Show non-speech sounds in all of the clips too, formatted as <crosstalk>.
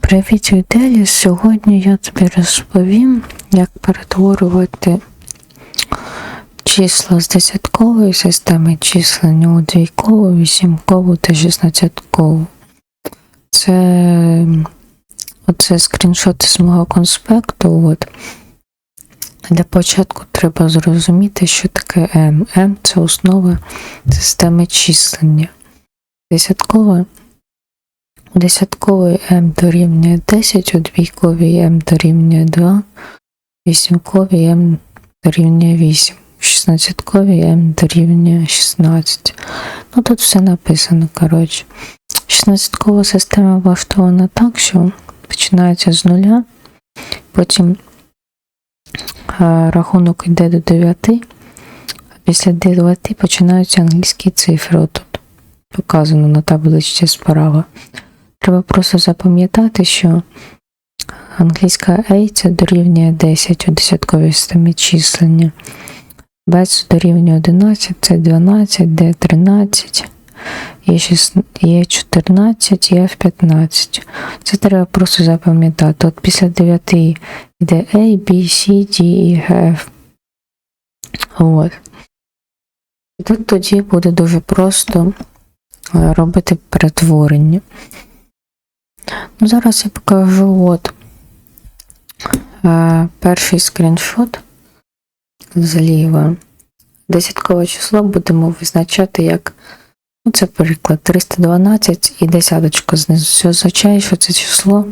Привіт, Віталій! Сьогодні я тобі розповім, як перетворювати числа з десяткової системи числення у двійкову, вісімкову та шістнадцяткову. Це оце скріншоти з мого конспекту. От. Для початку треба зрозуміти, що таке М. М це основа системи числення. Десяткова у десятковій m дорівнює 10, у двійковій m дорівнює 2, у вісімковій m дорівнює 8, у шістнадцятковій m дорівнює 16. Ну тут все написано, коротше. Шістнадцяткова система влаштована так, що починається з нуля, потім е, рахунок йде до 9, а після 9 починаються англійські цифри. Отут показано на табличці справа. Треба просто запам'ятати, що англійська A це дорівнює 10 у десятковій системі числення. Це дорівнює 11, це 12, D 13, є 14, є 15. Це треба просто запам'ятати. От після 9 йде A, B, C, D і F. От. І тут тоді буде дуже просто е, робити перетворення. Ну, зараз я покажу от е, перший скріншот зліва. Десяткове число будемо визначати як, ну це приклад, 312 і десяточка знизу. Це означає, що це число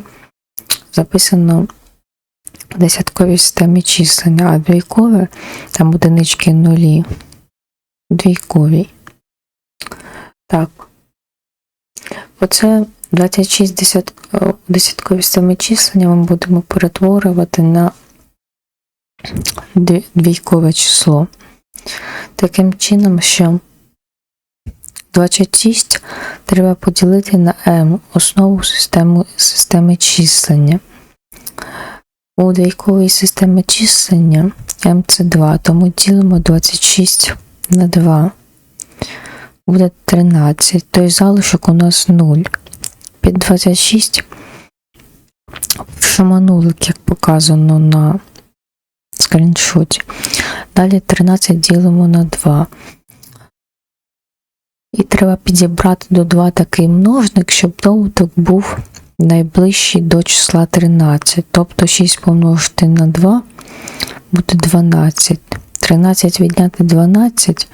записано в десятковій системі числення, а двійкове, там одинички нулі, двійковій. Так. Оце 26 десят... десяткові системи числення ми будемо перетворювати на двійкове число. Таким чином, що 26 треба поділити на m, основу системи, системи числення. У двійковій системі числення m це 2, тому ділимо 26 на 2. Буде 13. Той залишок у нас 0 під 26 пишемо нулик, як показано на скріншоті. Далі 13 ділимо на 2. І треба підібрати до 2 такий множник, щоб добуток був найближчий до числа 13. Тобто 6 помножити на 2 буде 12. 13 відняти 12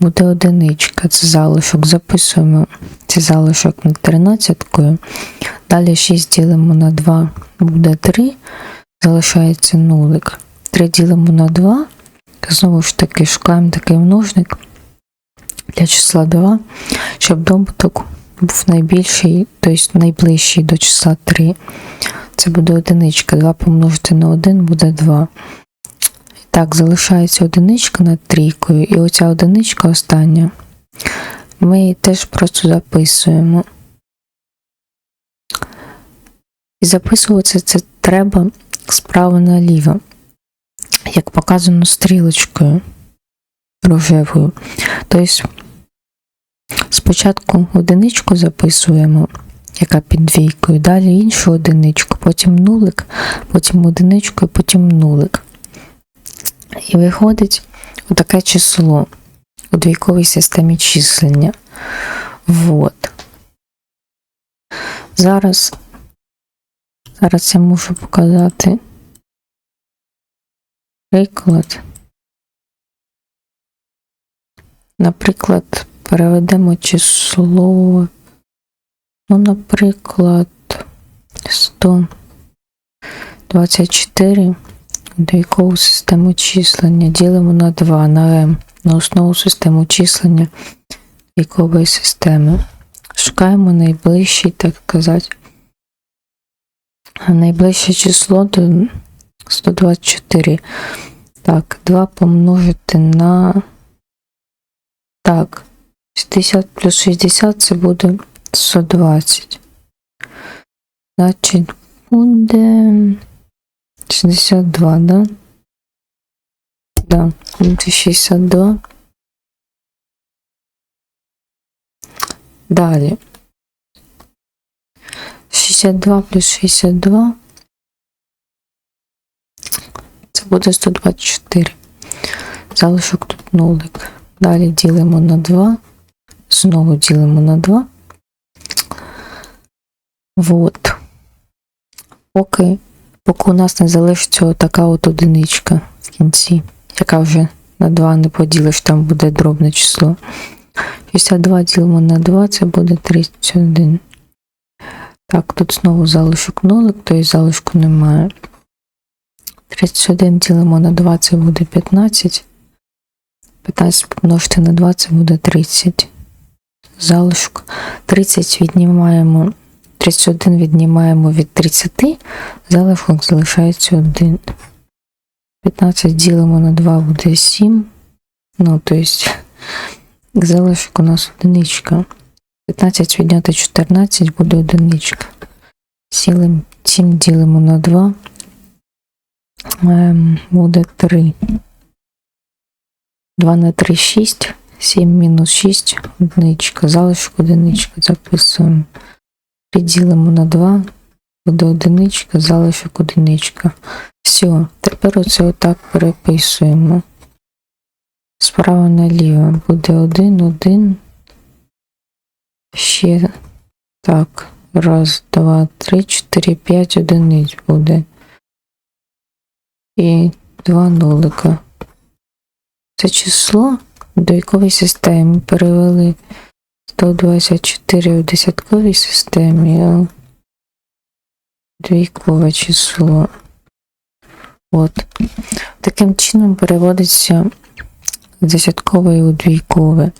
буде одиничка. Це залишок. Записуємо цей залишок над 13. Далі 6 ділимо на 2 буде 3. Залишається нулик. 3 ділимо на 2. Знову ж таки шукаємо такий множник для числа 2, щоб добуток був найбільший, тобто найближчий до числа 3. Це буде одиничка. 2 помножити на 1 буде 2. Так, залишається одиничка над трійкою, і оця одиничка остання. Ми її теж просто записуємо. І записувати це треба справа наліво, як показано стрілочкою рожевою. Тобто спочатку одиничку записуємо, яка під двійкою, далі іншу одиничку, потім нулик, потім одиничку, і потім нулик. І виходить отаке число у двійковій системі числення. Вот. Зараз, зараз я можу показати приклад. Наприклад, переведемо число, ну, наприклад, 124 двійкову систему числення ділимо на 2 на m на основу систему числення двійкової системи. Шукаємо найближчий, так сказати, найближче число до 124. Так, 2 помножити на. Так, 60 плюс 60 це буде 120. Значить, буде 62, да? Да, буде 62. Далі. 62 плюс 62. Це буде 124. Залишок тут нулик. Далі ділимо на 2. Знову ділимо на 2. Вот. Поки, поки у нас не залишиться така от одиничка в кінці, яка вже на 2 не поділиш, там буде дробне число. 62 ділимо на 2, це буде 31. Так, тут знову залишок нулик, то і залишку немає. 31 ділимо на 2, це буде 15. 15 помножити на 2, це буде 30. Залишок. 30 віднімаємо. 31 віднімаємо від 30, залишок залишається 1. 15 ділимо на 2 буде 7. Ну, то есть, залишок у нас одиничка. 15 відняти 14 буде одиничка. 7 ділимо на 2. Ем, буде 3. 2 на 3 6. 7 мінус 6 одиничка. Залишок одиничка записуємо. 3 ділимо на 2. Буде одиничка, залишок одиничка. Все, тепер оце отак переписуємо. Справа наліво буде 1, 1. Ще так. Раз, два, три, чотири, п'ять одиниць буде. І два нулика. Це число до якої системи перевели 124 у десятковій системі, двійкове число. От. Таким чином переводиться з десяткової у двійкове.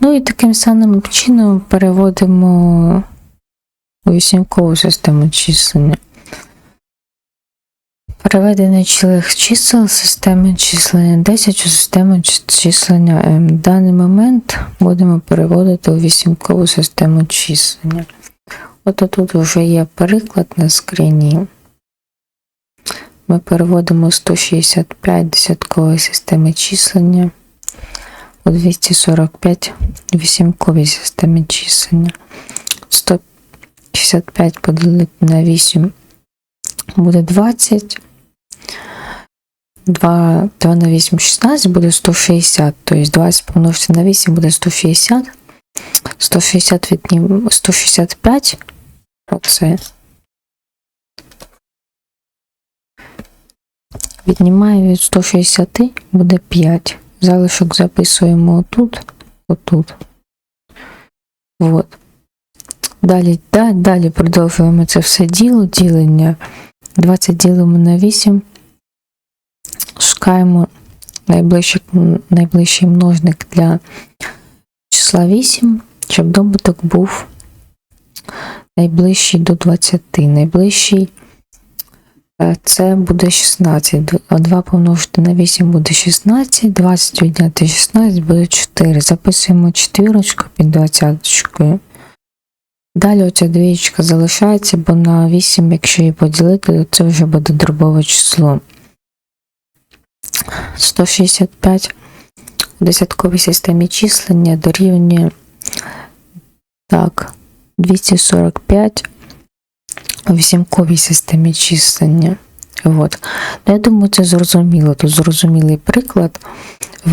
Ну і таким самим чином переводимо вісімкову систему числення. Переведення цілих чисел системи числення 10 у систему числення m. В даний момент будемо переводити у вісімкову систему числення. От тут вже є приклад на скріні. Ми переводимо 165 десяткової системи числення у 245 вісімковій системі числення. 165 поділити на 8 буде 20. 2, 2 на 8 16 буде 160, тобто 20 помножити на 8 буде 160. 160 віднім 165. Оце. Віднімаю від 160 буде 5. Залишок записуємо отут, отут. Вот. Далі, да, далі продовжуємо це все діло, ділення. 20 ділимо на 8. Шукаємо найближчий, найближчий множник для числа 8, щоб добуток був найближчий до 20. Найближчий це буде 16. 2 помножити на 8 буде 16, 20 відняти 16 буде 4. Записуємо четвірочку під 20. Далі оця двієчка залишається, бо на 8, якщо її поділити, то це вже буде дробове число. 165 у десятковій системі числення дорівнює так, 245 у вісімковій системі числення. От. Ну, я думаю, це зрозуміло. Тут зрозумілий приклад.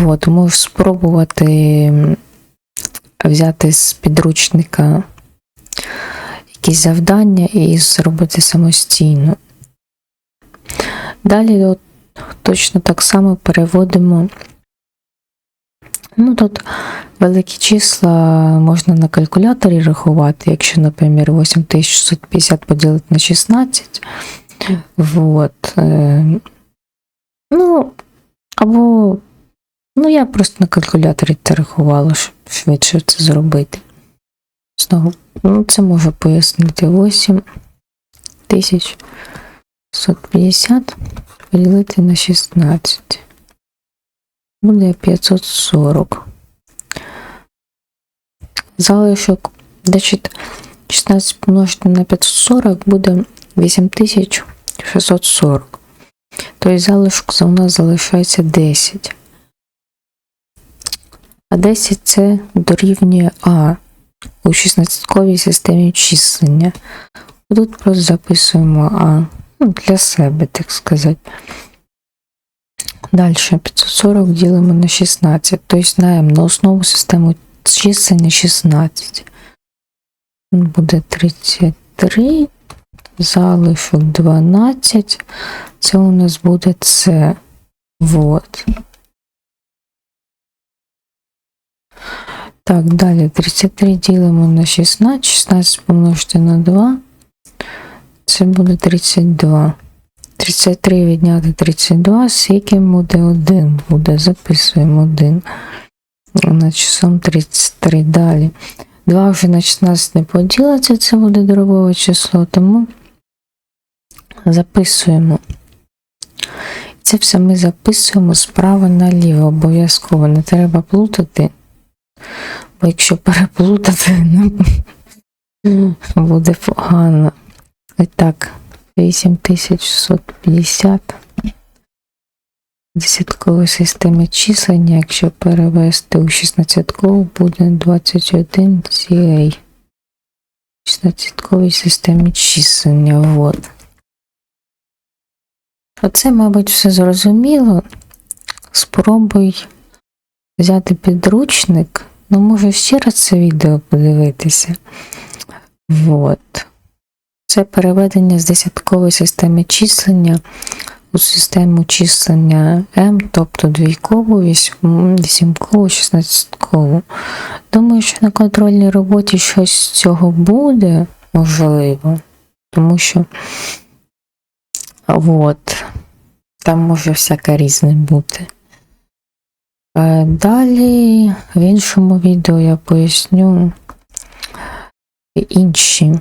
От. Можеш спробувати взяти з підручника якісь завдання і зробити самостійно. Далі от, точно так само переводимо. Ну, тут великі числа можна на калькуляторі рахувати, якщо, наприклад, 8650 поділити на 16. Вот. Ну, або, ну, я просто на калькуляторі це рахувала, щоб швидше це зробити. Знову, ну, це можу пояснити 8 650 поділити на 16. Буде 540. Залишок, значить, 16 помножити на 540 буде 8640. то і залишок за у нас залишається 10. А 10 це дорівнює А у 16-ковій системі числення. Тут просто записуємо А. Ну, для себе, так сказати. Далі 540 ділимо на 16. Тобто знаємо на основу системи числення 16. Буде 33. Залишок 12. Це у нас буде С. Вот. Так, далі 33 ділимо на 16. 16 помножити на 2. Це буде 32. 33 відняти 32, скільки буде 1. Буде, записуємо 1. На числом 33 далі. 2 вже на 16 не поділиться, це буде дробове число, тому записуємо. Це все ми записуємо справа наліво, обов'язково не треба плутати. Бо якщо переплутати, <laughs> ну, буде погано. І так, 8650. Десяткової системи числення, якщо перевести у 16 буде 21 CA. 16-ковій системі числення. Вот. Оце, мабуть, все зрозуміло. Спробуй взяти підручник. Ну, може, ще раз це відео подивитися. Вот. Це переведення з десяткової системи числення у систему числення М, тобто двійкову, вісімкову, шістнадцяткову. Думаю, що на контрольній роботі щось з цього буде можливо, тому що от, там може всяке різне бути. Е, Далі в іншому відео я поясню інші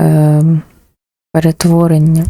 е, перетворення